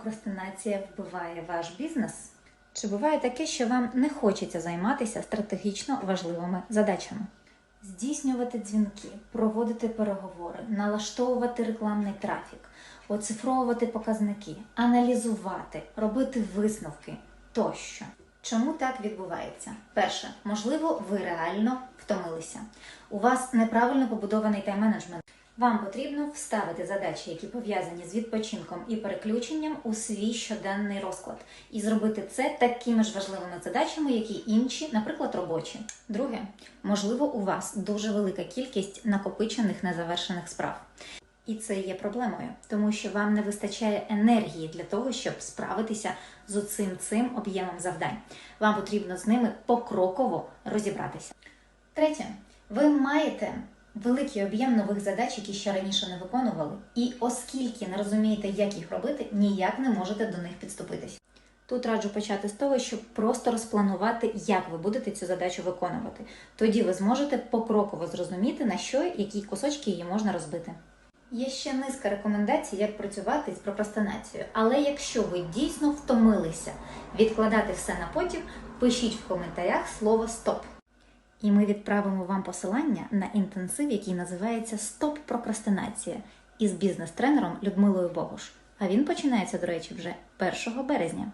прокрастинація вбиває ваш бізнес? Чи буває таке, що вам не хочеться займатися стратегічно важливими задачами? Здійснювати дзвінки, проводити переговори, налаштовувати рекламний трафік, оцифровувати показники, аналізувати, робити висновки тощо. Чому так відбувається? Перше, можливо, ви реально втомилися. У вас неправильно побудований тайм-менеджмент. Вам потрібно вставити задачі, які пов'язані з відпочинком і переключенням у свій щоденний розклад, і зробити це такими ж важливими задачами, як і інші, наприклад, робочі. Друге, можливо, у вас дуже велика кількість накопичених незавершених справ. І це є проблемою, тому що вам не вистачає енергії для того, щоб справитися з оцим цим об'ємом завдань. Вам потрібно з ними покроково розібратися. Третє, ви маєте великий об'єм нових задач, які ще раніше не виконували, і оскільки не розумієте, як їх робити, ніяк не можете до них підступитись. Тут раджу почати з того, щоб просто розпланувати, як ви будете цю задачу виконувати. Тоді ви зможете покроково зрозуміти, на що які кусочки її можна розбити. Є ще низка рекомендацій, як працювати з прокрастинацією. Але якщо ви дійсно втомилися відкладати все на потім, пишіть в коментарях слово стоп. І ми відправимо вам посилання на інтенсив, який називається Стоп прокрастинація із бізнес-тренером Людмилою Богуш. А він починається, до речі, вже 1 березня.